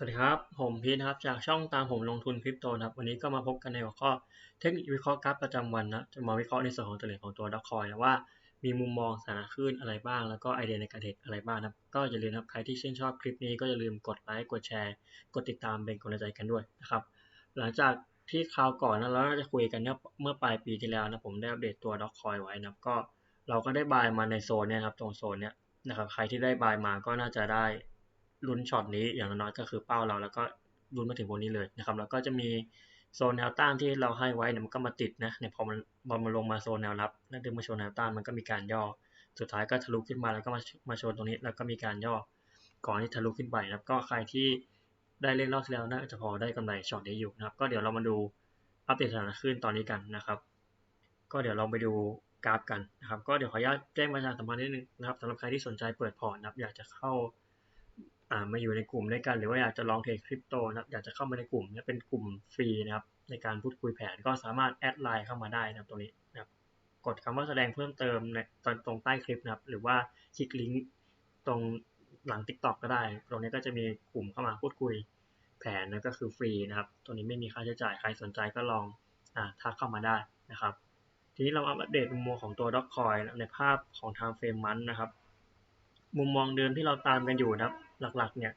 สวัสดีครับ ผมพีทครับ จากช่องตามผมลงทุนคริปโตนะครับ วันนี้ก็มาพบกันในหัวข้อเทคนิควิเคราะห์กราฟประจำวันนะ จะมาวิเคราะห์ในส่วนของตัวเลขของตัวด็อกคอยนะว่ามีมุมมองสถานะขึ้นอะไรบ้าง แล้วก็ไอเดียในการเทรดอะไรบ้างนะครับ ก็อย่าลืมนะครับใครที่ชื่นชอบคลิปนี้ก็อย่าลืมกดไลค์กดแชร์กดติดตามเป็นกำลังใจกันด้วยนะครับ หลังจากที่คราวก่อนนะเราจะคุยกันเนี่ยเมื่อปลายปีที่แล้วนะผมได้อัปเดตตัวด็อกคอยไว้นะครับก็เราก็ได้บายมาในโซนเนี่ยครับตรงโซนเนี้ยนะครับใครที่ได้บายมาก็น่าจะได้ ลุ้นช็อตนี้อย่างน้อยก็คือเป้าเราแล้วก็ลุ้นมาถึงบนนี้เลยนะครับแล้วก็จะมีโซนแนวต้านที่เราให้ไว้เนี่ยมันก็มาติดนะเนี่ยพอมันพอมันลงมาโซนแนวรับแล้วดึงมาชนแนวต้านมันก็มีการย่อ สุดท้ายก็ทะลุขึ้นมาแล้วก็มามาชนตรงนี้แล้วก็มีการย่อก่อนที่ทะลุขึ้นไปนะครับก็ใครที่ได้เล่นรอบที่แล้วน่าจะพอได้กำไรช็อตนี้อยู่นะครับ ก็เดี๋ยวเรามาดูอัปเดตสถานะขึ้นตอนนี้กันนะครับ ก็เดี๋ยวเราไปดูกราฟกันนะครับ ก็เดี๋ยวขออนุญาตแจ้งประชาสัมพันธ์นิดนึงนะครับสำหรับใครที่สนใจเปิดพอร์ตนะครับอยากจะเข้า มาอยู่ในกลุ่มด้วยกัน หรือว่าอยากจะลองเทรดคริปโตนะอยากจะเข้ามาในกลุ่มเนี่ยเป็นกลุ่มฟรีนะครับในการพูดคุยแผนก็สามารถแอดไลน์เข้ามาได้นะครับตรงนี้นะครับกดคำว่าแสดงเพิ่มเติมในตอนตรงใต้คลิปนะครับหรือว่าคลิกลิงก์ตรงหลัง TikTok ก็ได้ ตรงนี้ก็จะมีกลุ่มเข้ามาพูดคุยแผนนะก็คือฟรีนะครับตัวนี้ไม่มีค่าใช้จ่ายใครสนใจก็ลองอ่าทักเข้ามาได้นะครับ ทีนี้เราอัปเดตมุมมองของตัวด็อกคอยในภาพของทางเฟรมมันนะครับ มุมมองเดิมที่เราตามกันอยู่นะครับ หลักๆ เนี่ย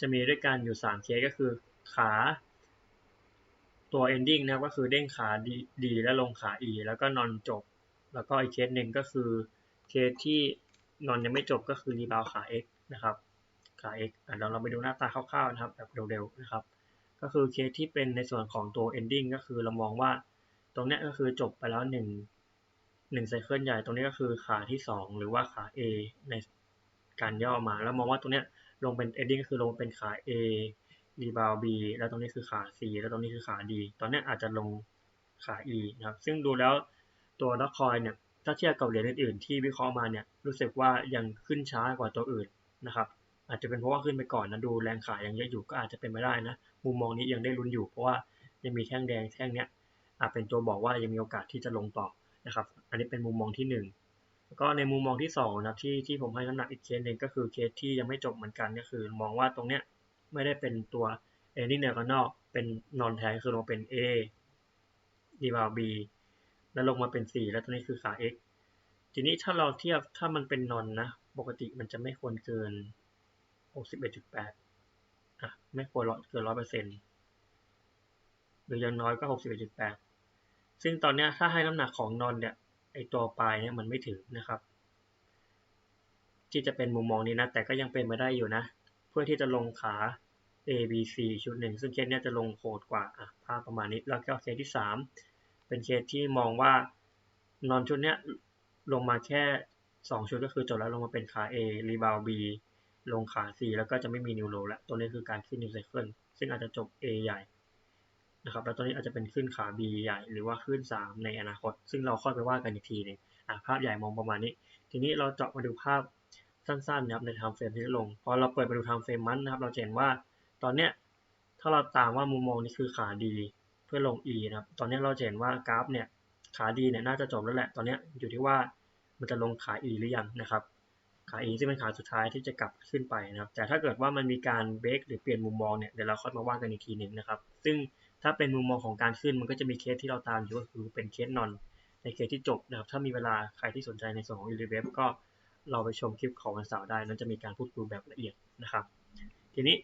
จะมีด้วยกันอยู่ 3 เคสก็คือขาตัว ending นะครับก็คือเด้งขาดีแล้วลงขา e แล้วก็นอนจบ แล้วก็อีกเคสหนึ่งก็คือเคสที่นอนยังไม่จบก็คือรีบาวขา x นะครับขา x อะเราเราไปดูหน้าตาคร่าวๆนะครับแบบเร็วๆนะครับ ก็คือเคสที่เป็นในส่วนของตัว ending ก็คือเรามองว่าตรงนี้ก็คือจบไปแล้วหนึ่งหนึ่งไซเคิลใหญ่ตรงนี้ก็คือขาที่สองหรือว่าขา A ในการย่อมาแล้วมองว่าตรงนี้ ลงเป็น ending ก็คือลงเป็นขา A รีบาว B แล้วตรงนี้คือขา C แล้วตรงนี้คือขา D ตอนนี้อาจจะลงขา E นะครับ ซึ่งดูแล้วตัวดอกคอยเนี่ย ถ้าเทียบกับเหรียญอื่นๆที่วิเคราะห์มาเนี่ย รู้สึกว่ายังขึ้นช้ากว่าตัวอื่นนะครับ อาจจะเป็นเพราะว่าขึ้นไปก่อนนะดูแรงขายยังเยอะอยู่ก็อาจจะเป็นไปได้นะ มุมมองนี้ยังได้ลุ้นอยู่เพราะว่ายังมีแท่งแดงแท่งเนี้ยอาจเป็นตัวบอกว่ายังมีโอกาสที่จะลงต่อนะครับ อันนี้เป็นมุมมองที่ 1 แล้วก็ในมุมมองที่2นะที่ที่ผมให้น้ำหนักอีกเคสหนึ่งก็คือเคสที่ยังไม่จบเหมือนกันก็คือ มองว่าตรงเนี้ยไม่ได้เป็นตัวเอนี่เนอร์กันนอกเป็นนอนแทนคือลงเป็น A ดีบาว B แล้วลงมาเป็น4แล้วตัวนี้คือขา X ทีนี้ถ้าเราเทียบถ้ามันเป็นนอนนะปกติมันจะไม่ควรเกิน 61.8อะไม่ควรเกิน100%หรืออย่างน้อยก็ 61.8 ซึ่งตอนนี้ถ้าให้น้ำหนักของนอนเนี่ย อตัวปลายเนี่ยมันไม่ถึงนะครับ ที่จะเป็นมุมมองนี้นะ แต่ก็ยังเป็นมาได้อยู่นะ เพื่อที่จะลงขา A B C ชุดหนึ่งซึ่งเคสเนี้ยจะลงโคดกว่าอะภาพประมาณนี้แล้วก็เคสที่ 3 เป็นเคสที่มองว่านอนชุดเนี้ยลงมาแค่ 2 ชุดก็คือจบแล้วลงมาเป็นขา A รีบาว B ลงขา C แล้วก็จะไม่มีนิวโรแล้วตัวนี้คือการขึ้นนิวไซเคิลซึ่งอาจจะจบ A ใหญ่ นะครับแล้วตัวนี้อาจจะเป็นขึ้นขา B ใหญ่หรือว่าขึ้น 3 ในอนาคต ซึ่งเราค่อยไปว่ากันอีกทีนึงอะภาพใหญ่มองประมาณนี้ ทีนี้เราเจาะมาดูภาพสั้นๆนะครับในไทม์เฟรมที่ลง พอเราเปิดมาดูไทม์เฟรมมันนะครับ เราเห็นว่าตอนเนี้ยถ้าเราตามว่ามุมมองนี้คือขาดีเพื่อลง E นะครับ ตอนนี้เราเห็นว่ากราฟเนี่ยขาดีเนี่ยน่าจะจบแล้วแหละ ตอนนี้อยู่ที่ว่ามันจะลงขา E หรือยังนะครับ ขา E ที่เป็นขาสุดท้ายที่จะกลับขึ้นไปนะครับ แต่ถ้าเกิดว่ามันมีการเบรกหรือเปลี่ยนมุมมองเนี่ยเดี๋ยวเราค่อยมาว่ากันอีกทีหนึ่งนะครับ ซึ่ง ถ้าเป็นมุมมองของการขึ้นมันก็จะมีเคสที่เราตามอยู่ก็คือเป็นเคสนอนในเคสที่จบนะครับถ้ามีเวลาใครที่สนใจในส่วนของยูริเวฟก็เราไปชมคลิปของวันเสาร์ได้ นั้นจะมีการพูดคุยแบบละเอียดนะครับ ทีนี้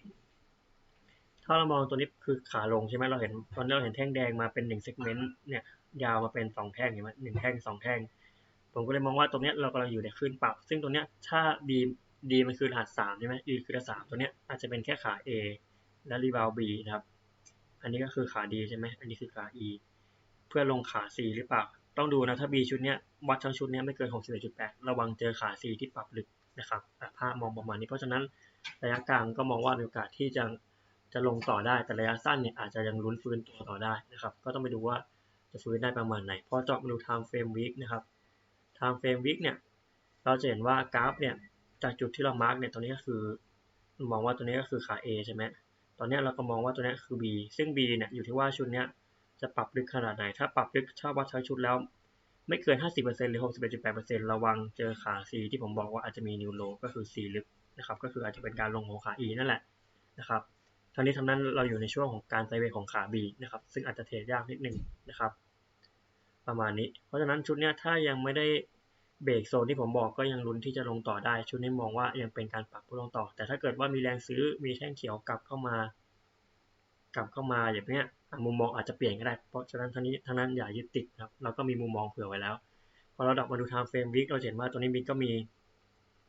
ถ้าเรามองตัวนี้คือขาลงใช่ไหมเราเห็นตอนนี้เราเห็นแท่งแดงมาเป็นหนึ่งเซกเมนต์เนี่ยยาวมาเป็นสองแท่งเห็นไหมหนึ่งแท่งสองแท่ง ผมก็เลยมองว่าตรงนี้เรากำลังอยู่ในขึ้นปรับ ซึ่งตรงนี้ถ้าดีดีมันคือรหัสสามใช่ไหมดีคือรหัสสามตัวนี้อาจจะเป็นแค่ขา A และรีบาว B นะครับ อันนี้ก็คือขาดีใช่ไหมอันนี้คือขา E เพื่อลงขา C หรือเปล่า ต้องดูนะถ้า B ชุดเนี้ยวัดทั้งชุดเนี้ยไม่เกิน 61.8 ระวังเจอขา C ที่ปรับลึกนะครับภาพมองประมาณนี้ เพราะฉะนั้นระยะกลางก็มองว่ามีโอกาสที่จะจะลงต่อได้ แต่ระยะสั้นเนี่ยอาจจะยังลุ้นฟื้นตัวต่อได้นะครับ ก็ต้องไปดูว่าจะฟื้นได้ประมาณไหน พอเจาะมาดู time frame week นะครับ time frame week เนี่ย เราจะเห็นว่ากราฟเนี่ย จากจุดที่เรามาร์กเนี่ย ตรงนี้ก็คือ มองว่าตัวนี้ก็คือขา A ใช่ไหม ตอนนี้เราก็มองว่าตัวนี้คือ B ซึ่ง B เนี่ยอยู่ที่ว่าชุดนี้จะปรับลึกขนาดไหน ถ้าปรับลึกถ้าวัดทั้งชุดแล้ว ไม่เกิน 50%หรือ 61.8%ระวังเจอขา C ที่ผมบอกว่าอาจจะมีนิวโลก็คือ C ลึกนะครับ ก็คืออาจจะเป็นการลงของขา E นั่นแหละนะครับทั้งนี้ทั้งนั้นเราอยู่ในช่วงของการไซเวของขา B นะครับ ซึ่งอาจจะเทรดยากนิดนึงนะครับ ประมาณนี้ เพราะฉะนั้นชุดนี้ถ้ายังไม่ได้ เบรกโซนที่ผมบอกก็ยังลุ้นที่จะลงต่อได้ ชุดนี้มองว่ายังเป็นการปรับผู้ลงต่อ แต่ถ้าเกิดว่ามีแรงซื้อมีแท่งเขียวกลับเข้ามา กลับเข้ามาอย่างเนี้ยมุมมองอาจจะเปลี่ยนก็ได้ เพราะฉะนั้นทั้งนี้ทั้งนั้นอย่ายึดติดครับ เราก็มีมุมมองเผื่อไว้แล้ว พอเราดับมาดูไทม์เฟรมวิกเราเห็นว่าตัวนี้มีก็มี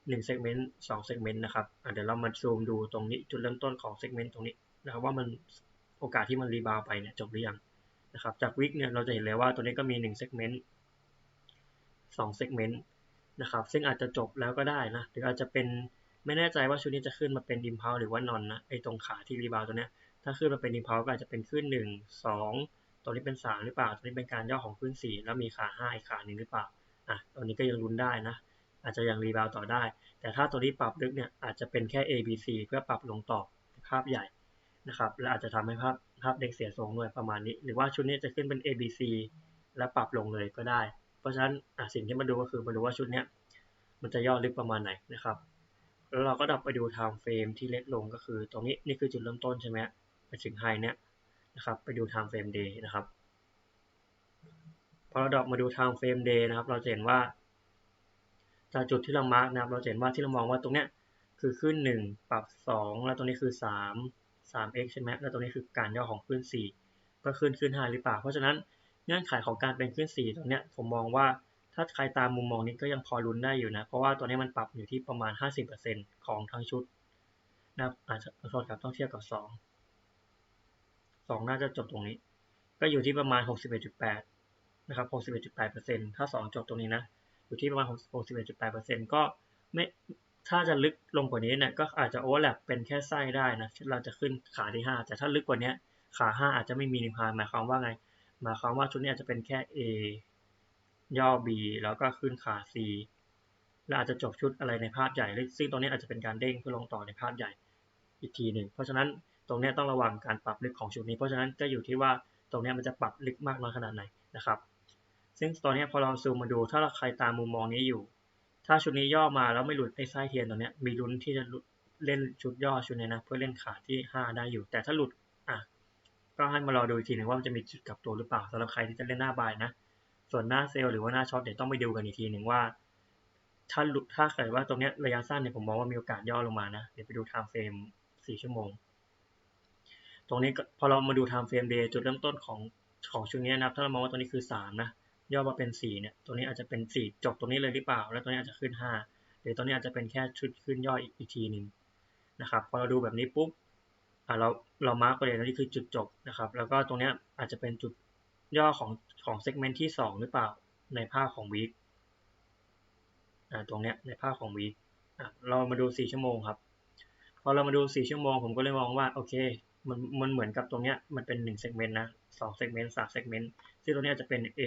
หนึ่งเซกเมนต์สองเซกเมนต์นะครับเดี๋ยวเรามาซูมดูตรงนี้จุดเริ่มต้นของเซกเมนต์ตรงนี้นะครับว่ามันโอกาสที่มันรีบาวไปเนี่ยจบหรือยังนะครับจากวิกเนี่ยเราจะเห็นเลยว่าตัวนี้ก็มี1เซกเมนต์2เซกเมนต์นะครับ ซึ่งอาจจะจบแล้วก็ได้นะ หรืออาจจะเป็นไม่แน่ใจว่าชุดนี้จะขึ้นมาเป็นดิมเพลหรือว่านอนนะไอตรงขาที่รีบาวตัวเนี้ยถ้าขึ้นมาเป็นดิมเพลก็อาจจะเป็นขึ้น 1 2 ตัวนี้เป็น 3 หรือเปล่า ตัวนี้เป็นการย่อของขึ้น 4 แล้วมีขา5อีกขาหนึ่งหรือเปล่าอะตัวนี้ก็ยังลุ้นได้นะ อาจจะยังรีบาวต่อได้ แต่ถ้าตัวนี้ปรับลึกเนี่ยอาจจะเป็นแค่ A B C เพื่อปรับลงต่อภาพใหญ่นะครับและอาจจะทำให้ภาพภาพเด็กเสียทรงด้วยประมาณนี้ หรือว่าชุดนี้จะขึ้นเป็น A B C แล้วปรับลงเลยก็ได้ ราะฉะนั้นสิ่งที่มาดูก็คือมาดูว่าชุดนี้มันจะย่อลึกประมาณไหนนะครับแล้วเราก็ดับไปดู time frame ที่เล็กลงก็คือ ตรงนี้นี่คือจุดเริ่มต้นใช่ไหมไปถึงไฮเนี้ยนะครับไปดู time frame day นะครับพอเราดับมาดู time frame day นะครับ เราจะเห็นว่าจากจุดที่เรามาร์กนะครับ เราเห็นว่าที่เรามองว่าตรงเนี้ยคือขึ้น 1 ปรับ 2 แล้วตรงนี้คือ 3 3x ใช่ไหมแล้วตรงนี้คือการย่อของขึ้น 4 ก็ขึ้นขึ้น 5 หรือเปล่า เพราะฉะนั้น เงื่อนไขของการเป็นขึ้น4ตรงเนี้ยผมมองว่าถ้าใครตามมุมมองนี้ก็ยังพอลุ้นได้อยู่นะ เพราะว่าตัวนี้มันปรับอยู่ที่ประมาณ 50%ของทั้งชุดนะอาจจะขอโทษครับต้องเทียบกับ 2 2 น่าจะจบตรงนี้ ก็อยู่ที่ประมาณ 61.8 นะครับ 61.8%ถ้า 2 จบตรงนี้นะ อยู่ที่ประมาณ 61.8%ก็ไม่ถ้าจะลึกลงกว่านี้เนี่ยก็อาจจะโอเวอร์แลปเป็นแค่ไส้ได้นะ เราจะขึ้นขาที่ 5 แต่ถ้าลึกกว่านี้ขา 5 อาจจะไม่มีนิพานหมายความว่าไง หมายความว่าชุดนี้อาจจะเป็นแค่ A ย่อ B แล้วก็ขึ้นขา C แล้วอาจจะจบชุดอะไรในภาพใหญ่ ซึ่งตรงนี้อาจจะเป็นการเด้งเพื่อลงต่อในภาพใหญ่อีกทีหนึ่ง เพราะฉะนั้นตรงนี้ต้องระวังการปรับลึกของชุดนี้ เพราะฉะนั้นก็อยู่ที่ว่าตรงนี้มันจะปรับลึกมากน้อยขนาดไหนนะครับ ซึ่งตอนนี้พอเราซูมมาดู ถ้าเราใครตามมุมมองนี้อยู่ ถ้าชุดนี้ย่อมาแล้วไม่หลุดไอ้ไส้เทียนตัวเนี้มีลุ้นที่จะเล่นชุดย่อชุดนี้นะเพื่อเล่นขาที่ 5 ได้อยู่ แต่ถ้าหลุด ก็ให้มารอดูอีกทีหนึ่งว่ามันจะมีจุดกลับตัวหรือเปล่าสำหรับใครที่จะเล่นหน้าบายนะ ส่วนหน้าเซลล์หรือว่าหน้าช็อตเดี๋ยวต้องไปดูกันอีกทีหนึ่งว่า ถ้าหลุดถ้าเกิดว่าตรงนี้ระยะสั้นเนี่ยผมมองว่ามีโอกาสย่อลงมานะ เดี๋ยวไปดูไทม์เฟรม4ชั่วโมง ตรงนี้พอเรามาดูไทม์เฟรมเดย์จุดเริ่มต้นของของชุดนี้นะถ้าเรามองว่าตัวนี้คือ3นะย่อมาเป็น4เนี่ยตัวนี้อาจจะเป็น 4 จบตรงนี้เลยหรือเปล่า แล้วตัวนี้อาจจะขึ้น 5 หรือตัวนี้อาจจะเป็นแค่ชุดขึ้นย่ออีกอีกทีหนึ่งนะครับพอเราดูแบบนี้ปุ๊บ อ่าเราเรามาร์กไปเลยนี่คือจุดจบนะครับ แล้วก็ตรงนี้อาจจะเป็นจุดย่อของของเซกเมนต์ที่ 2 หรือเปล่าในภาพของวีคอ่าตรงเนี้ยในภาพของวีคอ่าเรามาดู 4 ชั่วโมงครับพอเรามาดู 4 ชั่วโมง ผมก็เลยมองว่าโอเคมันมันเหมือนกับตรงเนี้ยมันเป็น1เซกเมนต์นะ2เซกเมนต์3เซกเมนต์ซึ่งตัวนี้อาจจะเป็น A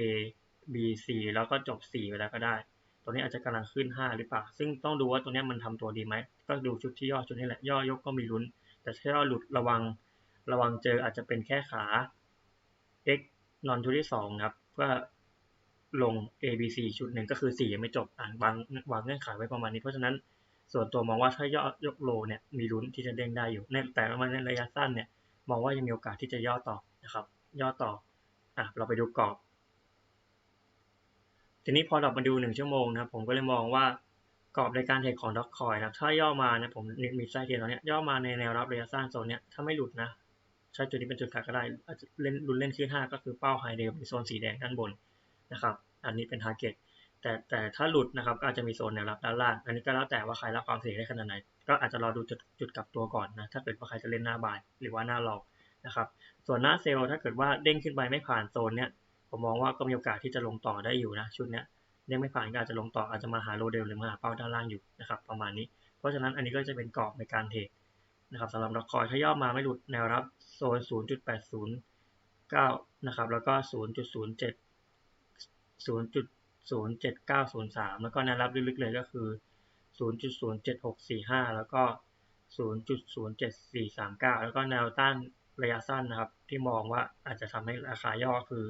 B C แล้วก็จบ4ไปแล้วก็ได้ ตัวนี้อาจจะกำลังขึ้น 5 หรือเปล่า ซึ่งต้องดูว่าตัวนี้มันทำตัวดีไหม ก็ดูชุดที่ย่อชุดนี้แหละ ย่อยกก็มีลุ้น แต่ถ้าหลุดระวังระวังเจออาจจะเป็นแค่ขา x นอนชุดที่2ครับก็ลง A B C ชุดหนึ่งก็คือ 4 ยังไม่จบอ่านวางวางเงื่อนไขไว้ประมาณนี้ เพราะฉะนั้นส่วนตัวมองว่าถ้าย่อยกโลเนี่ยมีลุ้นที่จะเด้งได้อยู่แต่ในระยะสั้นเนี่ยมองว่ายังมีโอกาสที่จะย่อต่อนะครับ ย่อต่ออะเราไปดูกรอบ ทีนี้พอเรามาดูหนึ่งชั่วโมงนะครับผมก็เลยมองว่า กรอบในการเทรดของด็อกคอยนะถ้าย่อมาเนี่ยผมมีไส้เทียนตรงนี้ย่อมาในแนวรับระยะสั้นโซนเนี้ยถ้าไม่หลุดนะใช้จุดนี้เป็นจุดขายก็ได้อาจจะเล่นรุนเล่นขึ้น 5 ก็คือเป้าไฮเดลในโซนสีแดงด้านบนนะครับ อันนี้เป็นทาร์เก็ตแต่แต่ถ้าหลุดนะครับก็อาจจะมีโซนแนวรับด้านล่าง อันนี้ก็แล้วแต่ว่าใครรับความเสี่ยงได้ขนาดไหน ก็อาจจะรอดูจุดจุดกลับตัวก่อนนะ ถ้าเกิดว่าใครจะเล่นหน้าบายหรือว่าหน้าหลอกนะครับ ส่วนหน้าเซลล์ถ้าเกิดว่าเด้งขึ้นไปไม่ผ่านโซนเนี้ยผมมองว่าก็มีโอกาสที่จะลงต่อได้อยู่นะชุดเนี้ย ยังไม่ผ่านก็อาจจะลงต่ออาจจะมาหาโลเดลหรือมาหาเป้าด้านล่างอยู่นะครับประมาณนี้ เพราะฉะนั้นอันนี้ก็จะเป็นกรอบในการเทรดนะครับสำหรับดอกคอยถ้าย่อมาไม่หลุดแนวรับโซน 0.809 นะครับแล้วก็ 0.07 0.07903 แล้วก็แนวรับลึกๆเลยก็คือ 0.07645 แล้วก็ 0.07439 แล้วก็แนวต้านระยะสั้นนะครับ ที่มองว่าอาจจะทำให้ราคาย่อคือ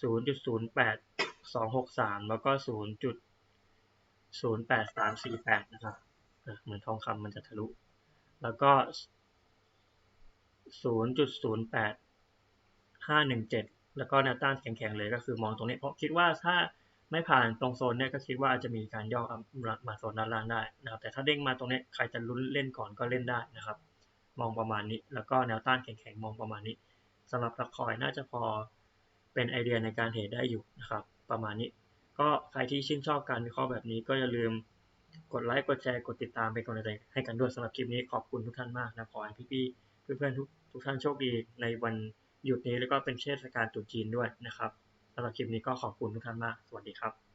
0.08 263แล้วก็0.08348นย์แปดสามสี่แปดนะครับเหมือนทองคำมันจะทะลุ แล้วก็ศูนย์จุดศูนย์แปดห้าหนึ่งเจ็ดแล้วก็แนวต้านแข็งๆเลยก็คือมองตรงนี้ เพราะคิดว่าถ้าไม่ผ่านตรงโซนเนี่ยก็คิดว่าอาจจะมีการย่อมาโซนด้านล่างได้นะครับแต่ถ้าเด้งมาตรงนี้ใครจะลุ้นเล่นก่อนก็เล่นได้นะครับ มองประมาณนี้ แล้วก็แนวต้านแข็งๆมองประมาณนี้สำหรับลักคอยน่าจะพอเป็นไอเดียในการเทรดได้อยู่นะครับ ประมาณนี้ ก็ใครที่ชื่นชอบการวิเคราะห์แบบนี้ก็อย่าลืมกดไลค์กดแชร์กดติดตามเป็นกำลังใจให้กันด้วยสำหรับคลิปนี้ขอบคุณทุกท่านมากนะขอให้พี่ๆเพื่อนๆทุกทุกท่านโชคดีในวันหยุดนี้แล้วก็เป็นเทศกาลตรุษจีนด้วยนะครับสำหรับคลิปนี้ก็ขอบคุณทุกท่านมาก สวัสดีครับ